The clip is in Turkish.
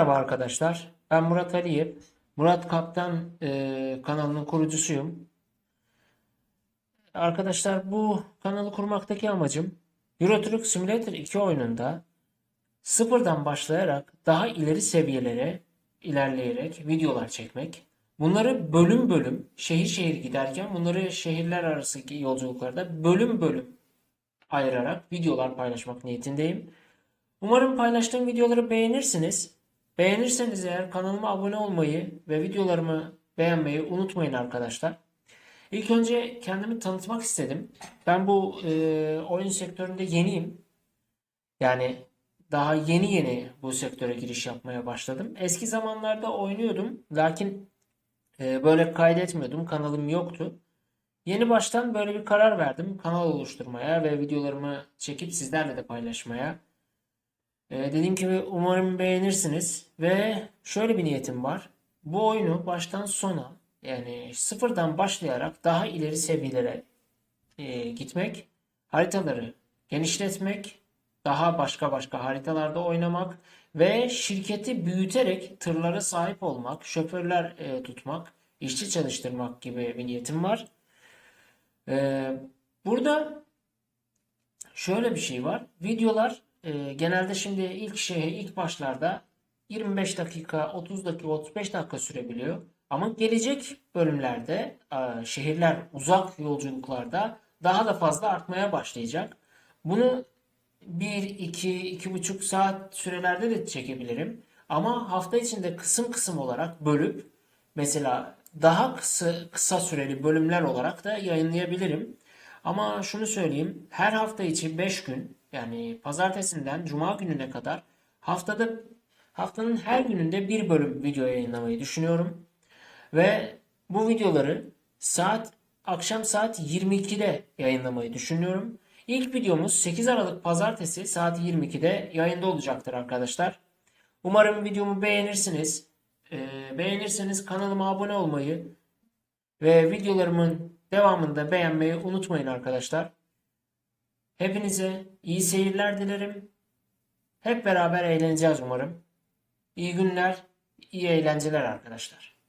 Merhaba arkadaşlar. Ben Murat Aliyev. Murat Kaptan e, kanalının kurucusuyum. Arkadaşlar bu kanalı kurmaktaki amacım Euro Truck Simulator 2 oyununda sıfırdan başlayarak daha ileri seviyelere ilerleyerek videolar çekmek. Bunları bölüm bölüm şehir şehir giderken bunları şehirler arası yolculuklarda bölüm bölüm ayırarak videolar paylaşmak niyetindeyim. Umarım paylaştığım videoları beğenirsiniz. Beğenirseniz eğer kanalıma abone olmayı ve videolarımı beğenmeyi unutmayın arkadaşlar. İlk önce kendimi tanıtmak istedim. Ben bu e, oyun sektöründe yeniyim. Yani daha yeni yeni bu sektöre giriş yapmaya başladım. Eski zamanlarda oynuyordum. Lakin e, böyle kaydetmiyordum. Kanalım yoktu. Yeni baştan böyle bir karar verdim. Kanal oluşturmaya ve videolarımı çekip sizlerle de paylaşmaya. Ee, dediğim gibi umarım beğenirsiniz ve şöyle bir niyetim var. Bu oyunu baştan sona yani sıfırdan başlayarak daha ileri seviyelere e, gitmek, haritaları genişletmek, daha başka başka haritalarda oynamak ve şirketi büyüterek tırlara sahip olmak, şoförler e, tutmak, işçi çalıştırmak gibi bir niyetim var. Ee, burada şöyle bir şey var. Videolar e, genelde şimdi ilk şey ilk başlarda 25 dakika, 30 dakika, 35 dakika sürebiliyor. Ama gelecek bölümlerde e, şehirler uzak yolculuklarda daha da fazla artmaya başlayacak. Bunu 1, 2, 2,5 saat sürelerde de çekebilirim. Ama hafta içinde kısım kısım olarak bölüp mesela daha kısa kısa süreli bölümler olarak da yayınlayabilirim. Ama şunu söyleyeyim. Her hafta içi 5 gün yani pazartesinden cuma gününe kadar haftada haftanın her gününde bir bölüm video yayınlamayı düşünüyorum. Ve bu videoları saat akşam saat 22'de yayınlamayı düşünüyorum. İlk videomuz 8 Aralık Pazartesi saat 22'de yayında olacaktır arkadaşlar. Umarım videomu beğenirsiniz. Ee, beğenirseniz kanalıma abone olmayı ve videolarımın devamında beğenmeyi unutmayın arkadaşlar. Hepinize iyi seyirler dilerim. Hep beraber eğleneceğiz umarım. İyi günler, iyi eğlenceler arkadaşlar.